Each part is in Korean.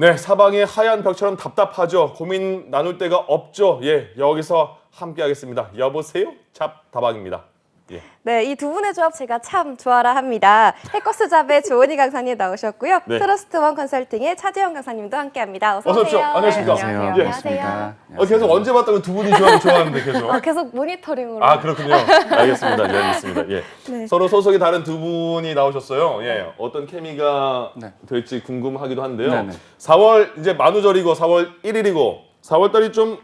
네, 사방이 하얀 벽처럼 답답하죠. 고민 나눌 데가 없죠. 예, 여기서 함께 하겠습니다. 여보세요? 잡다방입니다. 예. 네, 이 두 분의 조합 제가 참 좋아라 합니다. 해커스 잡의 조은희 강사님 나오셨고요. 네. 트러스트원 컨설팅의 차재영 강사님도 함께합니다. 어서 어서 오십시오. 오세요. 안녕하십니까. 네, 안녕하세요. 예. 반갑습니다. 어, 계속 언제 봤다고 두 분이 좋아하는 좋아하는데 계속. 아, 계속 모니터링으로. 아 그렇군요. 알겠습니다. 예, 알겠습니다. 예. 네. 서로 소속이 다른 두 분이 나오셨어요. 예, 어떤 케미가 네. 될지 궁금하기도 한데요. 네, 네. 4월 이제 만우절이고 4월 1일이고 4월 달이 좀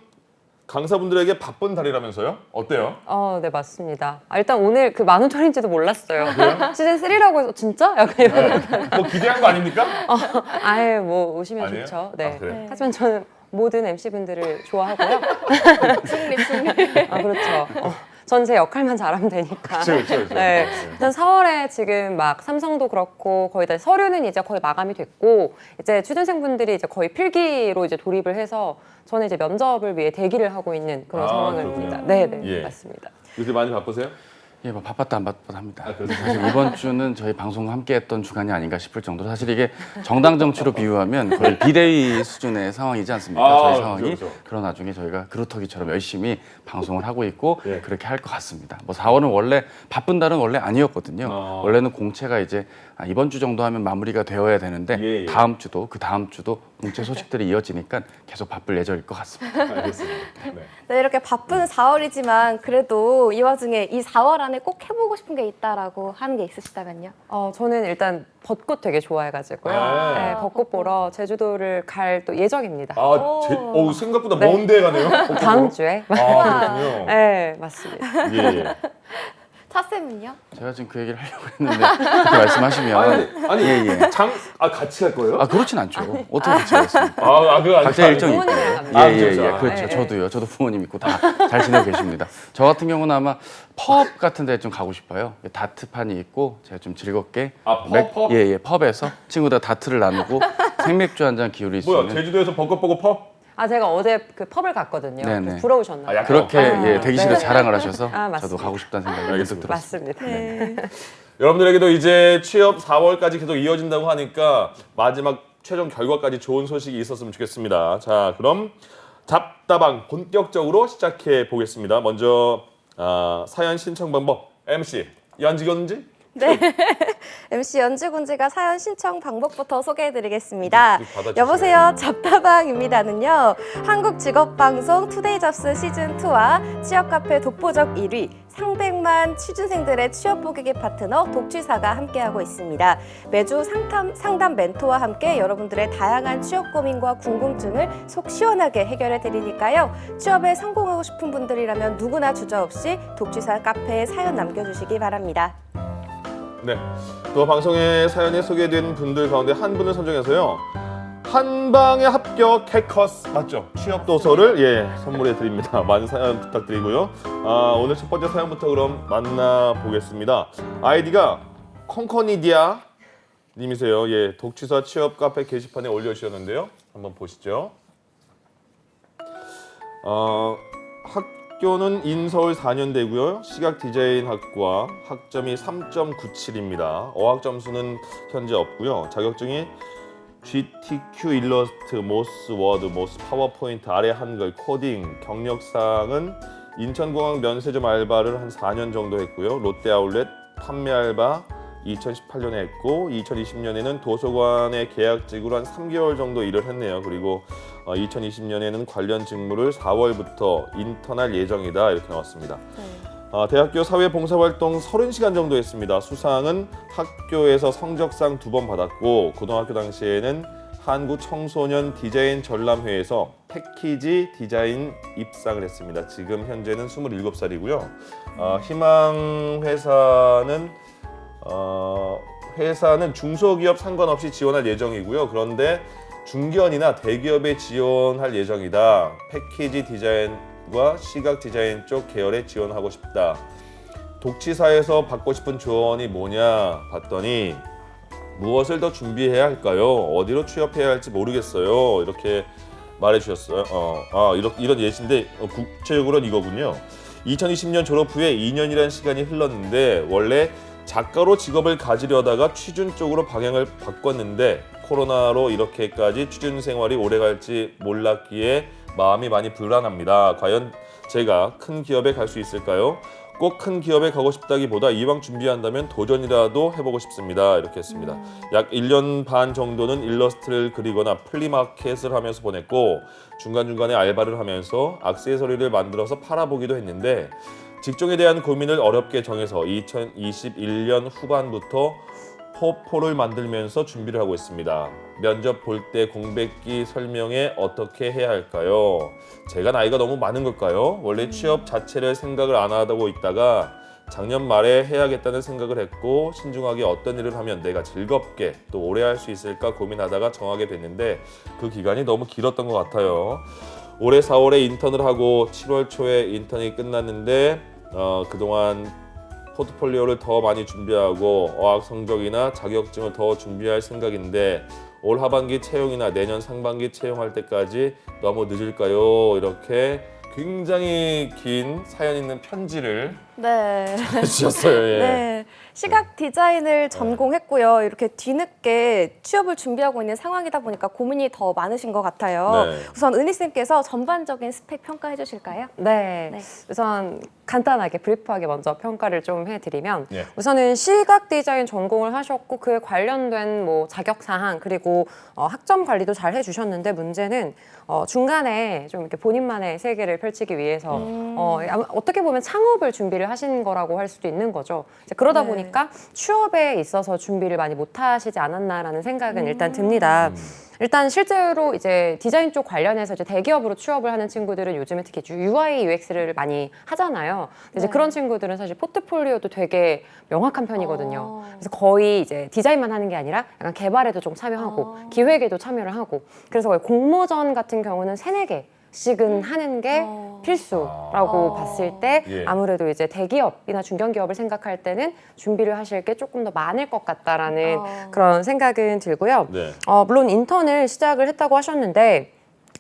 강사분들에게 바쁜 달이라면서요? 어때요? 어, 네, 맞습니다. 아, 일단 오늘 그 만우절인지도 몰랐어요. 그래요? 시즌 3라고 해서 진짜? 약간 이런. 네. 뭐 기대한 거 아닙니까? 아예 뭐 오시면 아니에요? 좋죠. 네. 아, 그래요? 네. 하지만 저는 모든 MC분들을 좋아하고요. 승리, 승리. 아, 그렇죠. 어, 전 제 역할만 잘하면 되니까. 그렇죠, 그렇죠, 그렇죠. 네. 일단 4월에 지금 막 삼성도 그렇고 거의 다 서류는 이제 거의 마감이 됐고 이제 취준생분들이 이제 거의 필기로 이제 돌입을 해서 저는 이제 면접을 위해 대기를 하고 있는 그런 아, 상황입니다. 그렇군요. 네, 네, 예. 맞습니다. 요새 많이 바쁘세요? 예, 뭐 바빴다 안 바빴다 합니다. 아, 그래요? 사실 이번 주는 저희 방송 함께했던 주간이 아닌가 싶을 정도로 사실 이게 정당 정치로 비유하면 거의 비대위 수준의 상황이지 않습니까? 아, 저희 그렇죠, 상황이 그렇죠. 그런 와중에 저희가 그루터기처럼 열심히 방송을 하고 있고 예. 그렇게 할 것 같습니다. 뭐 4월은 원래 바쁜 달은 원래 아니었거든요. 아. 원래는 공채가 이제 아, 이번 주 정도 하면 마무리가 되어야 되는데 예, 예. 다음 주도 그 다음 주도 공채 소식들이 이어지니까 계속 바쁠 예정일 것 같습니다. 알겠습니다. 네. 네, 이렇게 바쁜 4월이지만 그래도 이 와중에 이 4월 안에 꼭 해보고 싶은 게 있다라고 하는 게 있으시다면요? 어, 저는 일단 벚꽃 되게 좋아해가지고요. 아. 네, 벚꽃 보러 제주도를 갈 또 예정입니다. 아, 제, 어, 생각보다 네. 먼데 가네요. 다음 주에. 아, 그렇군요. 네, 맞습니다. 예, 예. 차쌤은요? 제가 지금 그 얘기를 하려고 했는데 그렇게 말씀하시면 아니, 아니, 예, 예. 장, 아, 같이 갈 거예요? 아 그렇진 않죠. 어떻게 같이 하겠습니까? 아, 아, 그거 아니- 각자 일정이 있고. 부모님이랑 갑니다. 아, 예예예. 그렇죠. 그렇죠. 네, 네. 저도요. 저도 부모님 있고 다 잘 지내고 계십니다. 저 같은 경우는 아마 펍 같은 데 좀 가고 싶어요. 다트판이 있고 제가 좀 즐겁게 아, 펍, 펍? 예예 펍에서 친구들 다트를 나누고 생맥주 한 잔 기울일 수 뭐야, 있는 제주도에서 벚꽃 보고 퍼? 아, 제가 어제 그 펍을 갔거든요. 네네. 부러우셨나요? 아, 약간 그렇게 아, 예, 대기실에 네. 자랑을 하셔서 아, 저도 맞습니다. 가고 싶다는 생각이 문득 들었습니다. 맞습니다. 네. 여러분들에게도 이제 취업 4월까지 계속 이어진다고 하니까 마지막 최종 결과까지 좋은 소식이 있었으면 좋겠습니다. 자, 그럼 잡다방 본격적으로 시작해 보겠습니다. 먼저 아, 사연 신청 방법 MC 연지건지 네. MC 연주군지가 사연 신청 방법부터 소개해드리겠습니다. 네. 여보세요, 잡다방입니다는요. 한국 직업방송 투데이 잡스 시즌 2와 취업 카페 독보적 1위. 상백만 취준생들의 취업 보기기 파트너 독취사가 함께하고 있습니다. 매주 상담, 상담 멘토와 함께 여러분들의 다양한 취업 고민과 궁금증을 속 시원하게 해결해 드리니까요. 취업에 성공하고 싶은 분들이라면 누구나 주저없이 독취사 카페에 사연 남겨주시기 바랍니다. 네. 또 방송에 사연이 소개된 분들 가운데 한 분을 선정해서요. 한방에 합격 캐커스 맞죠? 취업 도서를 예 선물해 드립니다. 많은 사연 부탁드리고요. 아, 오늘 첫 번째 사연부터 그럼 만나 보겠습니다. 아이디가 콩커니디아 님이세요. 예, 독취사 취업 카페 게시판에 올려주셨는데요. 한번 보시죠. 어, 학 교는 인서울 4년대고요. 시각 디자인 학과 학점이 3.97입니다. 어학 점수는 현재 없고요. 자격증이 GTQ 일러스트, 모스 워드, 모스 파워포인트, 아래 한글, 코딩, 경력사항은 인천공항 면세점 알바를 한 4년 정도 했고요. 롯데 아울렛 판매 알바 2018년에 했고 2020년에는 도서관의 계약직으로 한 3개월 정도 일을 했네요. 그리고 어, 2020년에는 관련 직무를 4월부터 인턴할 예정이다 이렇게 나왔습니다. 아, 대학교 사회봉사활동 30시간 정도 했습니다. 수상은 학교에서 성적상 두 번 받았고 고등학교 당시에는 한국 청소년 디자인 전람회에서 패키지 디자인 입상을 했습니다. 지금 현재는 27살이고요. 아, 희망 회사는 어, 회사는 중소기업 상관없이 지원할 예정이고요. 그런데 중견이나 대기업에 지원할 예정이다. 패키지 디자인과 시각 디자인 쪽 계열에 지원하고 싶다. 독치사에서 받고 싶은 조언이 뭐냐 봤더니 무엇을 더 준비해야 할까요? 어디로 취업해야 할지 모르겠어요. 이렇게 말해 주셨어요. 어, 아, 이런, 이런 예시인데 어, 구체적으로는 이거군요. 2020년 졸업 후에 2년이라는 시간이 흘렀는데 원래 작가로 직업을 가지려다가 취준 쪽으로 방향을 바꿨는데 코로나로 이렇게까지 취준 생활이 오래 갈지 몰랐기에 마음이 많이 불안합니다. 과연 제가 큰 기업에 갈 수 있을까요? 꼭 큰 기업에 가고 싶다기보다 이왕 준비한다면 도전이라도 해보고 싶습니다. 이렇게 했습니다. 약 1년 반 정도는 일러스트를 그리거나 플리마켓을 하면서 보냈고 중간중간에 알바를 하면서 액세서리를 만들어서 팔아보기도 했는데 직종에 대한 고민을 어렵게 정해서 2021년 후반부터 포포를 만들면서 준비를 하고 있습니다. 면접 볼 때 공백기 설명에 어떻게 해야 할까요? 제가 나이가 너무 많은 걸까요? 원래 취업 자체를 생각을 안 하고 있다가 작년 말에 해야겠다는 생각을 했고 신중하게 어떤 일을 하면 내가 즐겁게 또 오래 할 수 있을까 고민하다가 정하게 됐는데 그 기간이 너무 길었던 것 같아요. 올해 4월에 인턴을 하고 7월 초에 인턴이 끝났는데 어, 그동안 포트폴리오를 더 많이 준비하고 어학 성적이나 자격증을 더 준비할 생각인데 올 하반기 채용이나 내년 상반기 채용할 때까지 너무 늦을까요? 이렇게 굉장히 긴 사연 있는 편지를 네. 주셨어요. 예. 네. 시각 디자인을 전공했고요. 이렇게 뒤늦게 취업을 준비하고 있는 상황이다 보니까 고민이 더 많으신 것 같아요. 네. 우선 은희 쌤께서 전반적인 스펙 평가해 주실까요? 네. 네. 우선 간단하게 브리프하게 먼저 평가를 좀 해드리면 예. 우선은 시각 디자인 전공을 하셨고 그에 관련된 뭐 자격 사항 그리고 어, 학점 관리도 잘 해주셨는데 문제는 어, 중간에 좀 이렇게 본인만의 세계를 펼치기 위해서 어, 아마 어떻게 보면 창업을 준비를 하신 거라고 할 수도 있는 거죠. 이제 그러다 네. 보니까 취업에 있어서 준비를 많이 못 하시지 않았나라는 생각은 일단 듭니다. 일단 실제로 이제 디자인 쪽 관련해서 이제 대기업으로 취업을 하는 친구들은 요즘에 특히 UI, UX를 많이 하잖아요. 근데 이제 네. 그런 친구들은 사실 포트폴리오도 되게 명확한 편이거든요. 어. 그래서 거의 이제 디자인만 하는 게 아니라 약간 개발에도 좀 참여하고 어. 기획에도 참여를 하고 그래서 거의 공모전 같은 경우는 세네 개 씩은 하는 게 어. 필수라고 어. 봤을 때 예. 아무래도 이제 대기업이나 중견기업을 생각할 때는 준비를 하실 게 조금 더 많을 것 같다라는 어. 그런 생각은 들고요. 네. 어, 물론 인턴을 시작을 했다고 하셨는데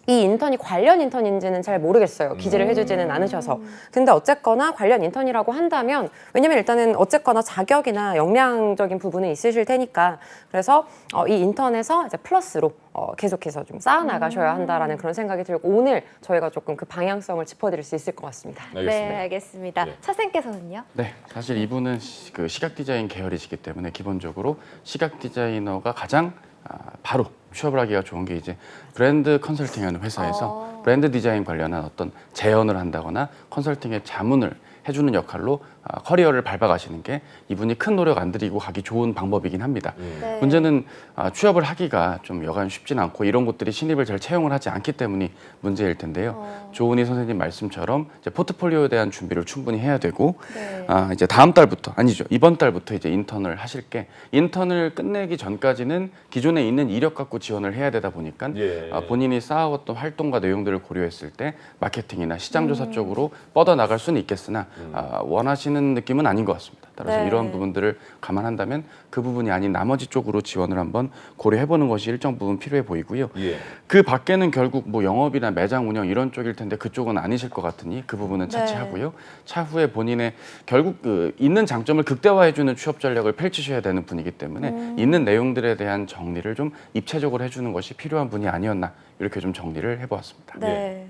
이 인턴이 관련 인턴인지는 잘 모르겠어요. 기재를 해주지는 않으셔서. 근데 어쨌거나 관련 인턴이라고 한다면 왜냐면 일단은 어쨌거나 자격이나 역량적인 부분은 있으실 테니까 그래서 어, 이 인턴에서 이제 플러스로 어, 계속해서 좀 쌓아 나가셔야 한다라는 그런 생각이 들고 오늘 저희가 조금 그 방향성을 짚어드릴 수 있을 것 같습니다. 알겠습니다. 네, 알겠습니다. 예. 차 쌤께서는요? 네, 사실 이분은 시, 그 시각 디자인 계열이시기 때문에 기본적으로 시각 디자이너가 가장 아, 바로 취업을 하기가 좋은 게 이제 브랜드 컨설팅하는 회사에서 어. 브랜드 디자인 관련한 어떤 제언을 한다거나 컨설팅의 자문을 해주는 역할로 아, 커리어를 밟아가시는 게 이분이 큰 노력 안 들이고 가기 좋은 방법이긴 합니다. 음. 네. 문제는 아, 취업을 하기가 좀 여간 쉽진 않고 이런 곳들이 신입을 잘 채용을 하지 않기 때문이 문제일 텐데요. 어. 조은희 선생님 말씀처럼 이제 포트폴리오에 대한 준비를 충분히 해야 되고 네. 아, 이제 다음 달부터 아니죠 이번 달부터 이제 인턴을 하실 게 인턴을 끝내기 전까지는 기존에 있는 이력 갖고 지원을 해야 되다 보니까 예. 아, 본인이 쌓아왔던 활동과 내용들을 고려했을 때 마케팅이나 시장 음. 조사 쪽으로 뻗어 나갈 수는 있겠으나 아, 원하시는 느낌은 아닌 것 같습니다. 따라서 네. 이러한 부분들을 감안한다면 그 부분이 아닌 나머지 쪽으로 지원을 한번 고려해보는 것이 일정 부분 필요해 보이고요. 예. 그 밖에는 결국 뭐 영업이나 매장 운영 이런 쪽일 텐데 그쪽은 아니실 것 같으니 그 부분은 네. 차치하고요. 차후에 본인의 결국 그 있는 장점을 극대화해주는 취업 전략을 펼치셔야 되는 분이기 때문에 음. 있는 내용들에 대한 정리를 좀 입체적으로 해주는 것이 필요한 분이 아니었나 이렇게 좀 정리를 해보았습니다. 네.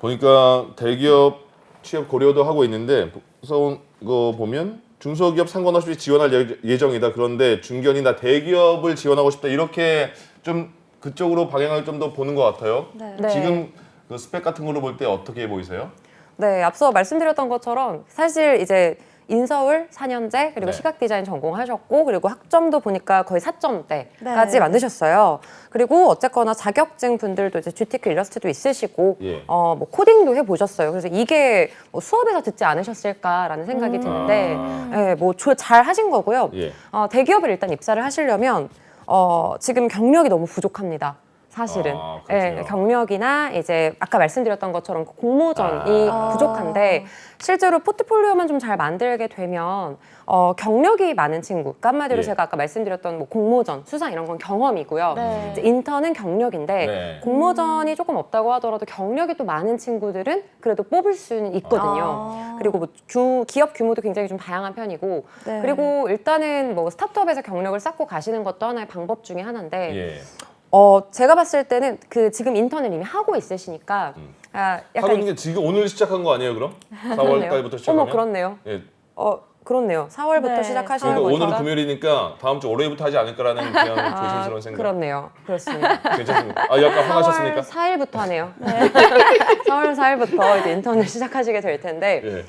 보니까 대기업 취업 고려도 하고 있는데 우선 이거 보면 중소기업 상관없이 지원할 예- 예정이다. 그런데 중견이나 대기업을 지원하고 싶다. 이렇게 좀 그쪽으로 방향을 좀 더 보는 것 같아요. 네. 네. 지금 그 스펙 같은 걸로 볼 때 어떻게 보이세요? 네, 앞서 말씀드렸던 것처럼 사실 이제 인서울 4년제 그리고 네. 시각 디자인 전공하셨고 그리고 학점도 보니까 거의 4점대까지 네. 만드셨어요. 그리고 어쨌거나 자격증 분들도 이제 GTK 일러스트도 있으시고 예. 어, 뭐 코딩도 해 보셨어요. 그래서 이게 뭐 수업에서 듣지 않으셨을까라는 생각이 드는데 아. 네, 뭐잘 하신 거고요. 예. 어, 대기업을 일단 입사를 하시려면 어, 지금 경력이 너무 부족합니다. 사실은. 아. 예, 경력이나 이제 아까 말씀드렸던 것처럼 그 공모전이 아. 부족한데 실제로 포트폴리오만 좀 잘 만들게 되면 어, 경력이 많은 친구, 그러니까 한마디로 예. 제가 아까 말씀드렸던 뭐 공모전, 수상 이런 건 경험이고요. 네. 이제 인턴은 경력인데 네. 공모전이 조금 없다고 하더라도 경력이 또 많은 친구들은 그래도 뽑을 수는 있거든요. 아. 그리고 뭐 규- 기업 규모도 굉장히 좀 다양한 편이고 네. 그리고 일단은 뭐 스타트업에서 경력을 쌓고 가시는 것도 하나의 방법 중에 하나인데 예. 어 제가 봤을 때는 그 지금 인턴을 이미 하고 있으시니까 음. 아 하고 약간 있는 게 지금 오늘 시작한 거 아니에요, 그럼? 4월 달부터 시작하면? 어머 그렇네요. 예. 어 그렇네요. 4월부터 네. 시작하시는 그러니까 거니까. 오늘은 금요일이니까 다음 주 월요일부터 하지 않을까라는 그냥 아, 조심스러운 생각. 그렇네요. 그렇습니다. 괜찮습니까? 아, 약간 화나셨습니까? 4월 4일부터 하네요. 4월 4일부터 이제 인턴을 시작하시게 될 텐데 예.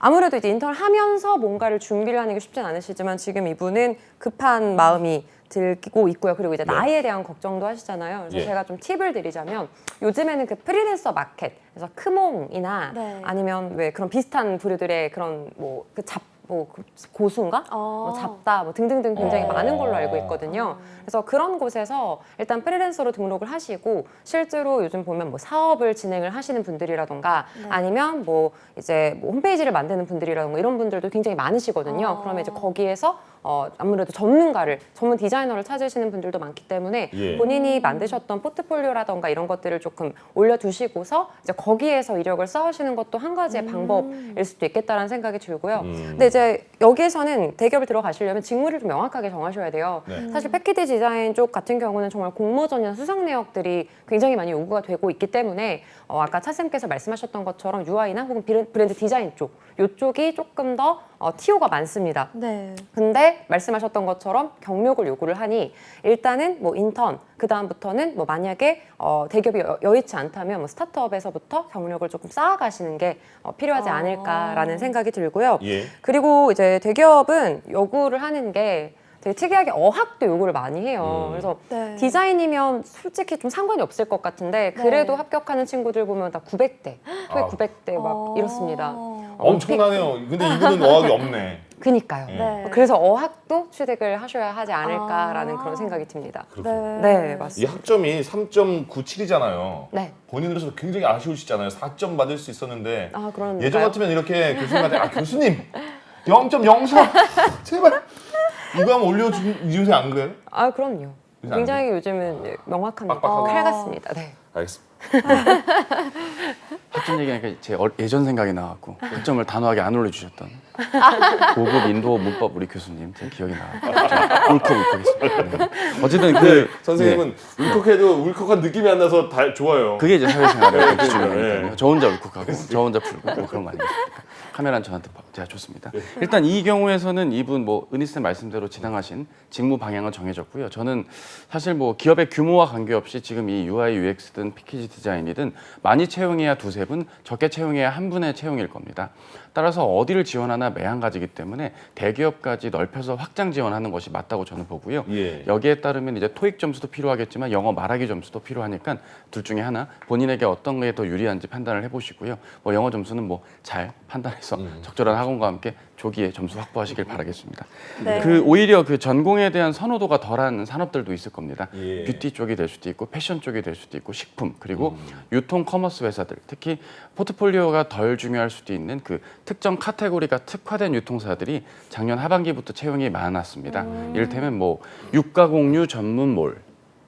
아무래도 이제 인턴을 하면서 뭔가를 준비를 하는 게 쉽진 않으시지만 지금 이분은 급한 마음이 들고 있고요. 그리고 이제 네. 나이에 대한 걱정도 하시잖아요. 그래서 예. 제가 좀 팁을 드리자면 요즘에는 그 프리랜서 마켓, 그래서 크몽이나 네. 아니면 왜 그런 비슷한 부류들의 그런 뭐 그 잡뭐 고수인가? 어. 뭐 잡다 뭐 등등등 굉장히 어. 많은 걸로 알고 있거든요. 그래서 그런 곳에서 일단 프리랜서로 등록을 하시고 실제로 요즘 보면 뭐 사업을 진행을 하시는 분들이라던가 네. 아니면 뭐 이제 뭐 홈페이지를 만드는 분들이라던가 이런 분들도 굉장히 많으시거든요. 어. 그러면 이제 거기에서 어 아무래도 전문가를 전문 디자이너를 찾으시는 분들도 많기 때문에 예. 본인이 만드셨던 포트폴리오라던가 이런 것들을 조금 올려두시고서 이제 거기에서 이력을 쌓으시는 것도 한 가지의 방법일 수도 있겠다라는 생각이 들고요. 음. 근데 이제 여기에서는 대기업을 들어가시려면 직무를 좀 명확하게 정하셔야 돼요. 네. 사실 패키지 디자인 쪽 같은 경우는 정말 공모전이나 수상 내역들이 굉장히 많이 요구가 되고 있기 때문에 어, 아까 차쌤께서 말씀하셨던 것처럼 UI나 혹은 브랜드 디자인 쪽 이쪽이 조금 더 어, TO가 많습니다. 네. 근데 말씀하셨던 것처럼 경력을 요구를 하니 일단은 뭐 인턴 그 다음부터는 뭐 만약에 어, 대기업이 여, 여의치 않다면 뭐 스타트업에서부터 경력을 조금 쌓아가시는 게 어, 필요하지 아. 않을까라는 생각이 들고요. 예. 그리고 이제 대기업은 요구를 하는 게 되게 특이하게 어학도 요구를 많이 해요. 음. 그래서 네. 디자인이면 솔직히 좀 상관이 없을 것 같은데 그래도 네. 합격하는 친구들 보면 다 900대, 토익 아. 900대 막 어. 이렇습니다. 엄청나네요. 근데 이분은 어학이 없네. 그니까요. 예. 네. 그래서 어학도 취득을 하셔야 하지 않을까라는 아. 그런 생각이 듭니다. 그렇군요. 네, 이 맞습니다. 학점이 3.97이잖아요. 네. 본인으로서 굉장히 아쉬우시잖아요. 4점 받을 수 있었는데 아, 그런가요? 예전 같으면 이렇게 교수님한테 아 교수님 0.04 제발 이거 한번 올려준 요새 안 그래요? 아, 그럼요. 요새 안 굉장히 요즘은 네, 명확합니다. 빡빡하게. 칼 같습니다. 네. 알겠습니다. 학점 얘기하니까 제 어- 예전 생각이 나왔고 학점을 단호하게 안 올려주셨던 고급 인도 문법 우리 교수님 제 기억이 나요. 울컥울컥했습니다. 네. 어쨌든 그그 선생님은 울컥해도 울컥한 느낌이 안 나서 다 좋아요. 그게 이제 사회생활의 네, 기준이니까요. 네. 저 혼자 울컥하고 저 혼자 풀고 뭐 그런 거 아니겠습니까? 카메라는 저한테 봐- 제가 좋습니다. 일단 이 경우에서는 이분 뭐 은희 쌤 말씀대로 진행하신 직무 방향은 정해졌고요. 저는 사실 뭐 기업의 규모와 관계없이 지금 이 UI UX든 패키지 디자인이든 많이 채용해야 두세 분, 적게 채용해야 한 분의 채용일 겁니다. 따라서 어디를 지원하나 매한가지기 때문에 대기업까지 넓혀서 확장 지원하는 것이 맞다고 저는 보고요. 예. 여기에 따르면 이제 토익 점수도 필요하겠지만 영어 말하기 점수도 필요하니까 둘 중에 하나 본인에게 어떤 게 더 유리한지 판단을 해보시고요. 뭐 영어 점수는 뭐 잘 판단해서 음. 적절한 학원과 함께 조기에 점수 확보하시길 바라겠습니다. 네. 그 오히려 그 전공에 대한 선호도가 덜한 산업들도 있을 겁니다. 예. 뷰티 쪽이 될 수도 있고 패션 쪽이 될 수도 있고 식품 그리고 음. 유통 커머스 회사들 특히 포트폴리오가 덜 중요할 수도 있는 그 특정 카테고리가 특화된 유통사들이 작년 하반기부터 채용이 많았습니다. 이를테면 뭐 육가공유 전문몰,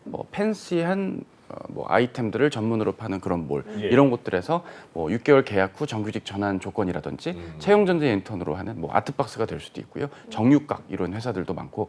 뭐 팬시한 어, 뭐 아이템들을 전문으로 파는 그런 몰 예. 이런 곳들에서 뭐 6개월 계약 후 정규직 전환 조건이라든지 음. 채용 전제 인턴으로 하는 뭐 아트박스가 될 수도 있고요 정육각 이런 회사들도 많고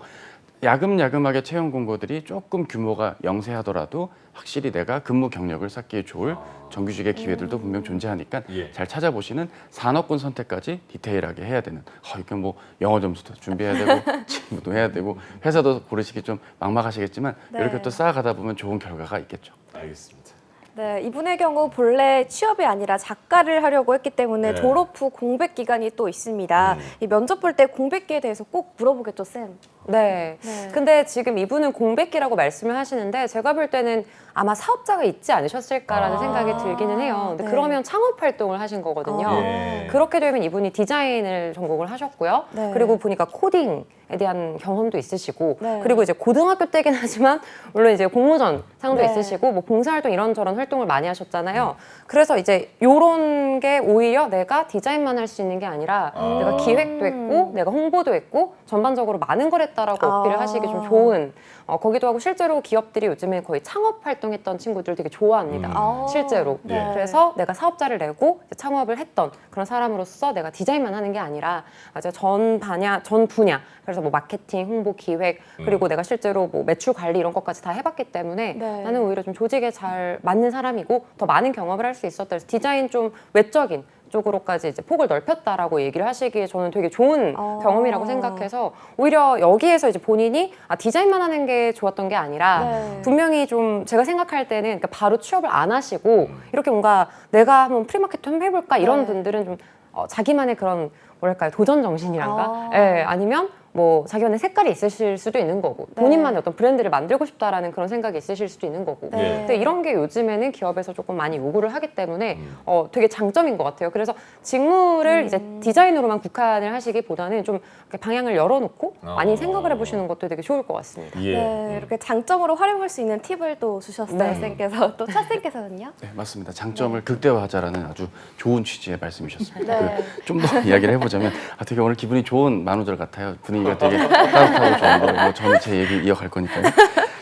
야금야금하게 채용 공고들이 조금 규모가 영세하더라도 확실히 내가 근무 경력을 쌓기에 좋을 정규직의 기회들도 분명 존재하니까 예. 잘 찾아보시는 산업군 선택까지 디테일하게 해야 되는 어, 이건 뭐 영어 점수도 준비해야 되고 직무도 해야 되고 회사도 고르시기 좀 막막하시겠지만 네. 이렇게 또 쌓아가다 보면 좋은 결과가 있겠죠. 알겠습니다. 네, 이분의 경우 본래 취업이 아니라 작가를 하려고 했기 때문에 네. 졸업 후 공백 기간이 또 있습니다. 음. 이 면접 볼 때 공백기에 대해서 꼭 물어보겠죠, 쌤. 네. 네. 근데 지금 이분은 공백기라고 말씀을 하시는데 제가 볼 때는 아마 사업자가 있지 않으셨을까라는 아. 생각이 들기는 해요. 근데 네. 그러면 창업 활동을 하신 거거든요. 아. 예. 그렇게 되면 이분이 디자인을 전공을 하셨고요. 네. 그리고 보니까 코딩 에 대한 경험도 있으시고, 네. 그리고 이제 고등학교 때긴 하지만 물론 이제 공모전 상도 네. 있으시고, 뭐 봉사활동 이런저런 활동을 많이 하셨잖아요. 그래서 이제 요런 게 오히려 내가 디자인만 할 수 있는 게 아니라 아. 내가 기획도 했고, 내가 홍보도 했고, 전반적으로 많은 걸 했다라고 아. 어필을 하시기 좀 좋은. 어, 거기도 하고 실제로 기업들이 요즘에 거의 창업 활동 했던 친구들 되게 좋아합니다. 음. 아. 실제로. 네. 그래서 내가 사업자를 내고 이제 창업을 했던 그런 사람으로서 내가 디자인만 하는 게 아니라 맞아 전 반야 전 분야 그래서 뭐 마케팅, 홍보, 기획 그리고 내가 실제로 뭐 매출 관리 이런 것까지 다 해봤기 때문에 네. 나는 오히려 좀 조직에 잘 맞는 사람이고 더 많은 경험을 할 수 있었다. 그래서 디자인 좀 외적인 쪽으로까지 이제 폭을 넓혔다라고 얘기를 하시기에 저는 되게 좋은 어. 경험이라고 생각해서 오히려 여기에서 이제 본인이 아 디자인만 하는 게 좋았던 게 아니라 네. 분명히 좀 제가 생각할 때는 그러니까 바로 취업을 안 하시고 이렇게 뭔가 내가 한번 프리마켓 좀 해볼까 이런 네. 분들은 좀 어, 자기만의 그런 뭐랄까요 도전 정신이란가 아. 예 아니면 뭐 자기만의 색깔이 있으실 수도 있는 거고 네. 본인만의 어떤 브랜드를 만들고 싶다라는 그런 생각이 있으실 수도 있는 거고 네. 근데 이런 게 요즘에는 기업에서 조금 많이 요구를 하기 때문에 음. 어, 되게 장점인 것 같아요. 그래서 직무를 음. 이제 디자인으로만 국한을 하시기보다는 좀 이렇게 방향을 열어놓고 어. 많이 생각을 해보시는 것도 되게 좋을 것 같습니다. 예. 네, 이렇게 장점으로 활용할 수 있는 팁을 또 주셨어요, 네. 쌤께서. 또 차 쌤께서는요? 네, 맞습니다. 장점을 극대화하자라는 아주 좋은 취지의 말씀이셨습니다. 네. 좀 더 이야기를 해보자면 아, 되게 오늘 기분이 좋은 만우절 같아요. 분위기 가 되게 따뜻하고 좋은데 뭐 저는 제 얘기 이어갈 거니까요.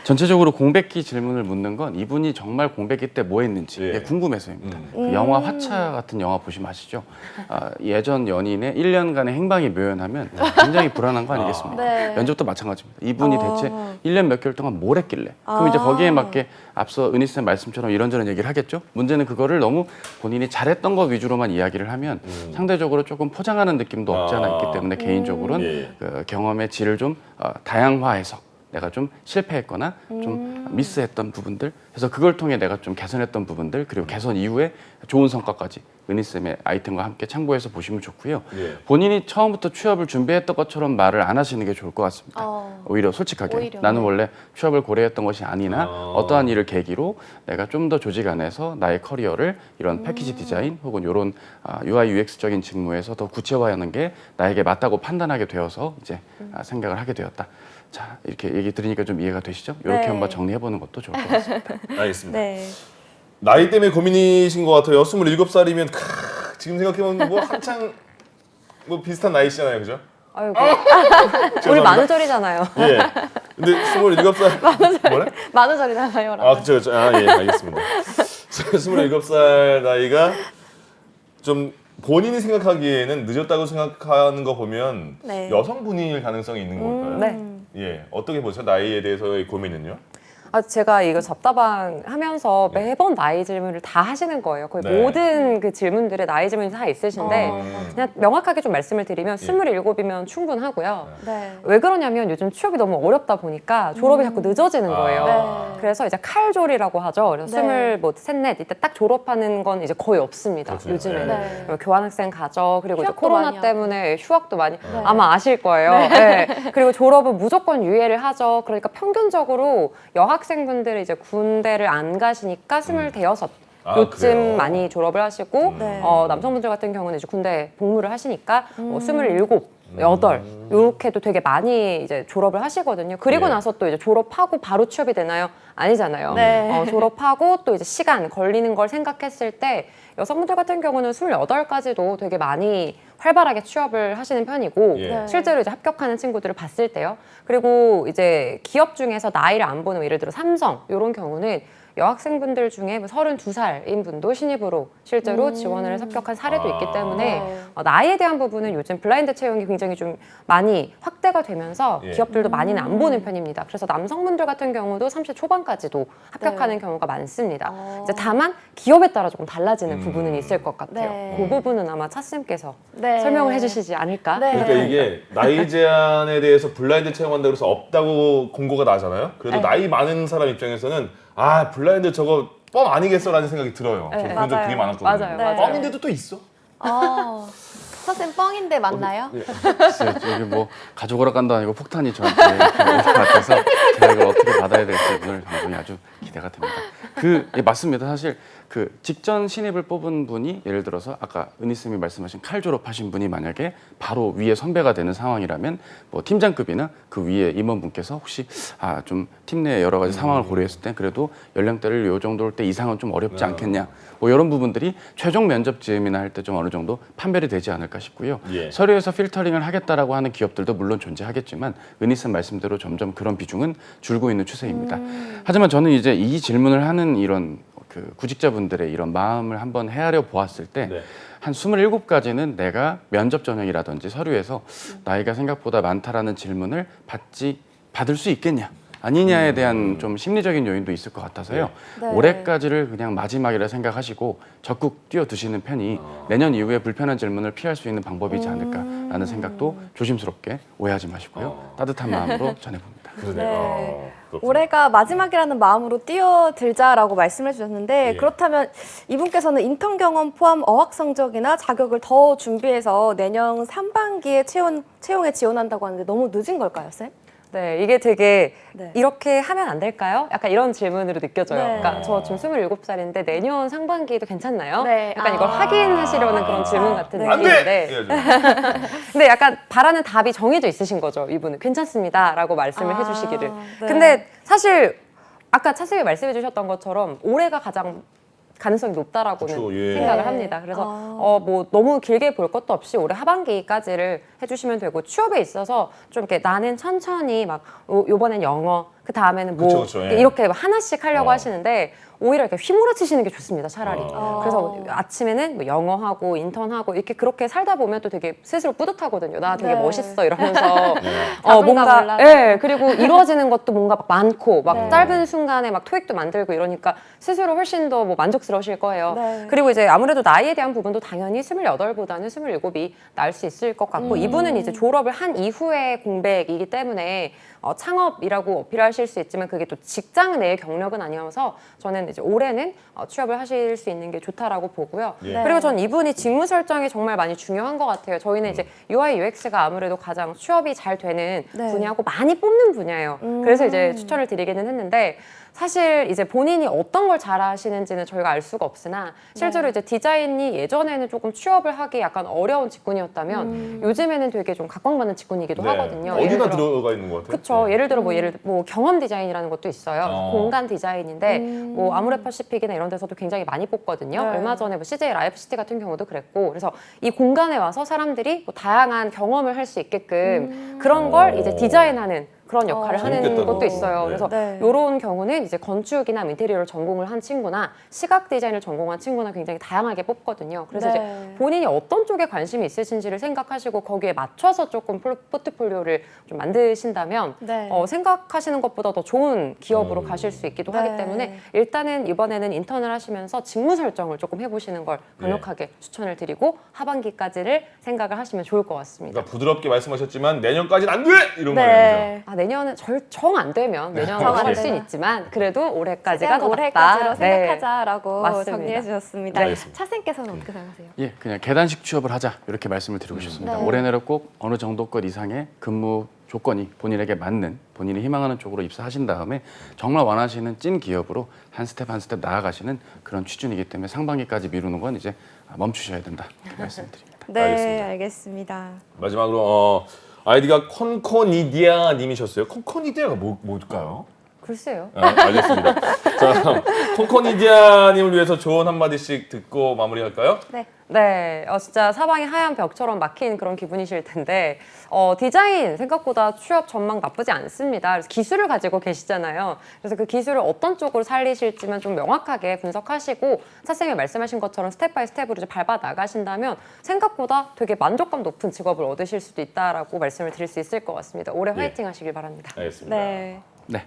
전체적으로 공백기 질문을 묻는 건 이분이 정말 공백기 때 뭐 했는지 예. 예, 궁금해서입니다. 음. 그 영화 화차 같은 영화 보시면 아시죠? 아, 예전 연인의 1년간의 행방이 묘연하면 굉장히 불안한 거 아니겠습니까? 네. 면접도 마찬가지입니다. 이분이 아. 대체 1년 몇 개월 동안 뭘 했길래? 그럼 이제 아. 거기에 맞게 앞서 은희 쌤 말씀처럼 이런저런 얘기를 하겠죠? 문제는 그거를 너무 본인이 잘했던 것 위주로만 이야기를 하면 상대적으로 조금 포장하는 느낌도 없지 않아 있기 아. 때문에 개인적으로는 예. 그 경험의 질을 좀 어, 다양화해서 내가 좀 실패했거나 좀 미스했던 부분들 그래서 그걸 통해 내가 좀 개선했던 부분들 그리고 개선 이후에 좋은 성과까지 은희쌤의 아이템과 함께 참고해서 보시면 좋고요. 예. 본인이 처음부터 취업을 준비했던 것처럼 말을 안 하시는 게 좋을 것 같습니다. 어. 오히려 솔직하게 오히려. 나는 원래 취업을 고려했던 것이 아니나 어. 어떠한 일을 계기로 내가 좀 더 조직 안에서 나의 커리어를 이런 패키지 디자인 혹은 이런 아, UI UX적인 직무에서 더 구체화하는 게 나에게 맞다고 판단하게 되어서 이제 아, 생각을 하게 되었다. 자 이렇게 얘기 들으니까 좀 이해가 되시죠? 이렇게 네. 한번 정리해 보는 것도 좋을 것 같습니다. 알겠습니다. 네. 나이 때문에 고민이신 것 같아요. 27살이면 지금 생각해보면 뭐 한창 뭐 비슷한 나이시잖아요, 그죠? 아이고 죄송합니다. 우리 만우절이잖아요. 예. 근데 27살 뭐래? 만우절이잖아요. 아, 그쵸, 그쵸. 아, 예, 알겠습니다. 27살 나이가 좀 본인이 생각하기에는 늦었다고 생각하는 거 보면 네. 여성분일 가능성이 있는 걸까요? 네. 예, 어떻게 보세요? 나이에 대해서의 고민은요? 아, 제가 이거 잡다방 하면서 매번 나이 질문을 다 하시는 거예요. 거의 네. 모든 그 질문들에 나이 질문이 다 있으신데 어. 그냥 명확하게 좀 말씀을 드리면 예. 27이면 충분하고요. 네. 왜 그러냐면 요즘 취업이 너무 어렵다 보니까 졸업이 자꾸 늦어지는 거예요. 아. 네. 그래서 이제 칼졸이라고 하죠. 그래서 네. 스물 뭐 셋넷 이때 딱 졸업하는 건 이제 거의 없습니다. 그렇군요. 요즘에는 네. 뭐 교환학생 가죠. 그리고 이제 휴학도 코로나 많이 하고. 때문에 휴학도 많이 네. 아마 아실 거예요. 네. 그리고 졸업은 무조건 유예를 하죠. 그러니까 평균적으로 여학 생분들이 이제 군대를 안 가시니까 스물대여섯 아, 요쯤 그래요? 많이 졸업을 하시고 네. 어, 남성분들 같은 경우는 이제 군대 복무를 하시니까 뭐 스물일곱, 여덟 요렇게도 되게 많이 이제 졸업을 하시거든요. 그리고 예. 나서 또 이제 졸업하고 바로 취업이 되나요? 아니잖아요. 네. 어, 졸업하고 또 이제 시간 걸리는 걸 생각했을 때 여성분들 같은 경우는 스물여덟까지도 되게 많이 활발하게 취업을 하시는 편이고 예. 네. 실제로 이제 합격하는 친구들을 봤을 때요. 그리고 이제 기업 중에서 나이를 안 보는 뭐 예를 들어 삼성 이런 경우는 여학생분들 중에 뭐 32살인 분도 신입으로 실제로 음. 지원을 합격한 사례도 아. 있기 때문에 네. 어, 나이에 대한 부분은 요즘 블라인드 채용이 굉장히 좀 많이 확대가 되면서 예. 기업들도 많이는 안 보는 편입니다. 그래서 남성분들 같은 경우도 30 초반까지도 합격하는 네. 경우가 많습니다. 어. 이제 다만 기업에 따라 조금 달라지는 음. 부분은 있을 것 같아요. 네. 그 부분은 아마 차쌤께서 네. 설명을 해주시지 않을까? 네. 그러니까 이게 나이 제한에 대해서 블라인드 채용한다고 해서 없다고 공고가 나잖아요. 그래도 네. 나이 많은 사람 입장에서는 아 블라인드 저거 뻥 아니겠어라는 생각이 들어요. 네, 저 그런 적 맞아요. 되게 많았거든요. 맞아요, 네. 맞아요. 뻥인데도 또 있어. 아, 선생님 뻥인데 맞나요? 글쎄, 여기 뭐 가족 허락간도 아니고 폭탄이 저한테 이렇게 오는 것 같아서 제가 이걸 어떻게 받아야 될지 오늘 방송이 아주 기대가 됩니다. 그 예, 맞습니다. 사실 그 직전 신입을 뽑은 분이 예를 들어서 아까 은희쌤이 말씀하신 칼 졸업하신 분이 만약에 바로 위에 선배가 되는 상황이라면 뭐 팀장급이나 그 위에 임원분께서 혹시 아 좀 팀 내 여러 가지 상황을 고려했을 때 그래도 연령대를 요 정도일 때 이상은 좀 어렵지 않겠냐 뭐 이런 부분들이 최종 면접 지음이나 할 때 좀 어느 정도 판별이 되지 않을까 싶고요. 예. 서류에서 필터링을 하겠다라고 하는 기업들도 물론 존재하겠지만 은희쌤 말씀대로 점점 그런 비중은 줄고 있는 추세입니다. 하지만 저는 이제 이 질문을 하는 이런 그 구직자분들의 이런 마음을 한번 헤아려 보았을 때 네. 한 27가지는 내가 면접 전형이라든지 서류에서 나이가 생각보다 많다라는 질문을 받지 받을 수 있겠냐 아니냐에 대한 좀 심리적인 요인도 있을 것 같아서요. 네. 올해까지를 그냥 마지막이라 생각하시고 적극 뛰어두시는 편이 내년 이후에 불편한 질문을 피할 수 있는 방법이지 않을까라는 생각도 조심스럽게 오해하지 마시고요. 어. 따뜻한 마음으로 전해봅니다. 그러네요. 네. 어, 그렇군요. 올해가 마지막이라는 마음으로 뛰어들자라고 말씀해 주셨는데 예. 그렇다면 이분께서는 인턴 경험 포함 어학 성적이나 자격을 더 준비해서 내년 3반기에 채용, 채용에 지원한다고 하는데 너무 늦은 걸까요, 쌤? 네, 이게 되게 네. 이렇게 하면 안 될까요? 약간 이런 질문으로 느껴져요. 네. 그러니까 저 지금 27살인데 내년 상반기에도 괜찮나요? 네. 약간 이걸 아. 확인하시려는 그런 질문 같은 네. 안 느낌인데 돼! 해야죠. 근데 약간 바라는 답이 정해져 있으신 거죠. 이분은 괜찮습니다라고 말씀을 아, 해주시기를. 네. 근데 사실 아까 차쌤이 말씀해 주셨던 것처럼 올해가 가장 가능성이 높다라고는 그쵸, 예. 생각을 네. 합니다. 그래서 아. 어 뭐 너무 길게 볼 것도 없이 올해 하반기까지를 해주시면 되고 취업에 있어서 좀 이렇게 나는 천천히 막 요- 요번엔 영어 그 다음에는 뭐 그쵸, 그쵸, 예. 이렇게 하나씩 하려고 어. 하시는데 오히려 이렇게 휘몰아치시는 게 좋습니다. 차라리. 어. 그래서 뭐 아침에는 뭐 영어하고 인턴하고 이렇게 그렇게 살다 보면 또 되게 스스로 뿌듯하거든요. 나 되게 네. 멋있어 이러면서 네. 어 뭔가 올라가고. 예 그리고 이루어지는 것도 뭔가 막 많고 막 네. 짧은 순간에 막 토익도 만들고 이러니까 스스로 훨씬 더 뭐 만족스러우실 거예요. 네. 그리고 이제 아무래도 나이에 대한 부분도 당연히 28보다는 27이 나을 수 있을 것 같고 음. 이분은 이제 졸업을 한 이후의 공백이기 때문에 어, 창업이라고 어필 하실 수 있지만 그게 또 직장 내의 경력은 아니어서 저는 이제 올해는 어, 취업을 하실 수 있는 게 좋다라고 보고요. 예. 네. 그리고 전 이분이 직무 설정이 정말 많이 중요한 것 같아요. 저희는 이제 UI UX가 아무래도 가장 취업이 잘 되는 네. 분야고 많이 뽑는 분야예요. 음. 그래서 이제 추천을 드리기는 했는데 사실 이제 본인이 어떤 걸 잘하시는지는 저희가 알 수가 없으나 실제로 네. 이제 디자인이 예전에는 조금 취업을 하기 약간 어려운 직군이었다면 음. 요즘에는 되게 좀 각광받는 직군이기도 네. 하거든요. 예를 어디나 들어- 들어가 있는 것 같아요. 그렇죠. 네. 예를 들어 뭐 예를 들어 뭐 경험 디자인이라는 것도 있어요. 어. 공간 디자인인데 음. 뭐 아모레퍼시픽이나 이런 데서도 굉장히 많이 뽑거든요. 네. 얼마 전에 뭐 CJ 라이프 시티 같은 경우도 그랬고 그래서 이 공간에 와서 사람들이 뭐 다양한 경험을 할 수 있게끔 그런 걸 이제 어. 디자인하는 그런 역할을 어. 하는 재밌겠다, 것도. 있어요. 네. 그래서 네. 이런 경우는 이제 건축이나 인테리어를 전공을 한 친구나 시각 디자인을 전공한 친구나 굉장히 다양하게 뽑거든요. 그래서 네. 이제 본인이 어떤 쪽에 관심이 있으신지를 생각하시고 거기에 맞춰서 조금 폴- 포트폴리오를 좀 만드신다면 네. 어, 생각하시는 것보다 더 좋은 기업으로 음. 가실 수 있기도 네. 하기 때문에 일단은 이번에는 인턴을 하시면서 직무 설정을 조금 해보시는 걸 강력하게 추천을 드리고 하반기까지를 생각을 하시면 좋을 것 같습니다. 그러니까 부드럽게 말씀하셨지만 내년까지는 안 돼! 이런. 네. 아, 내년은 정 안 되면 내년으로 정안 할 수는 되면. 있지만 그래도 올해까지가 더 올해까지로 낫다. 네. 생각하자라고 맞습니다. 정리해 주셨습니다. 네, 알겠습니다. 차생께서는 어떻게 생각하세요? 예, 그냥 계단식 취업을 하자 이렇게 말씀을 드리고 싶습니다. 네. 올해 내로 꼭 어느 정도껏 이상의 근무 조건이 본인에게 맞는 본인이 희망하는 쪽으로 입사하신 다음에 정말 원하시는 찐 기업으로 한 스텝 한 스텝 나아가시는 그런 취준이기 때문에 상반기까지 미루는 건 이제 멈추셔야 된다 이렇게 말씀드립니다. 네, 알겠습니다. 알겠습니다. 마지막으로 어, 아이디가 콘코니디아 님이셨어요. 콘코니디아가 뭐, 뭘까요? 글쎄요. 아, 알겠습니다. 자, 콘코니디아 님을 위해서 조언 한 마디씩 듣고 마무리할까요? 네. 네, 어, 진짜 사방이 하얀 벽처럼 막힌 그런 기분이실 텐데 어, 디자인 생각보다 취업 전망 나쁘지 않습니다. 그래서 기술을 가지고 계시잖아요. 그래서 그 기술을 어떤 쪽으로 살리실지만 좀 명확하게 분석하시고 차쌤이 말씀하신 것처럼 스텝 바이 스텝으로 이제 밟아 나가신다면 생각보다 되게 만족감 높은 직업을 얻으실 수도 있다라고 말씀을 드릴 수 있을 것 같습니다. 올해 예. 화이팅 하시길 바랍니다. 알겠습니다. 네. 네.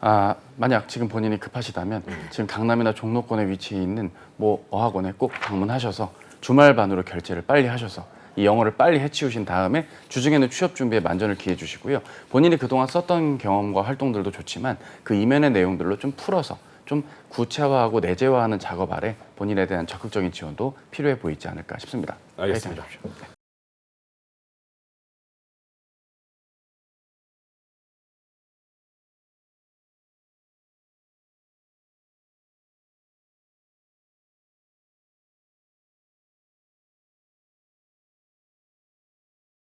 아, 만약 지금 본인이 급하시다면 지금 강남이나 종로권에 위치해 있는 뭐 어학원에 꼭 방문하셔서 주말 반으로 결제를 빨리 하셔서 이 영어를 빨리 해치우신 다음에 주중에는 취업 준비에 만전을 기해 주시고요. 본인이 그동안 썼던 경험과 활동들도 좋지만 그 이면의 내용들로 좀 풀어서 좀 구체화하고 내재화하는 작업 아래 본인에 대한 적극적인 지원도 필요해 보이지 않을까 싶습니다. 알겠습니다.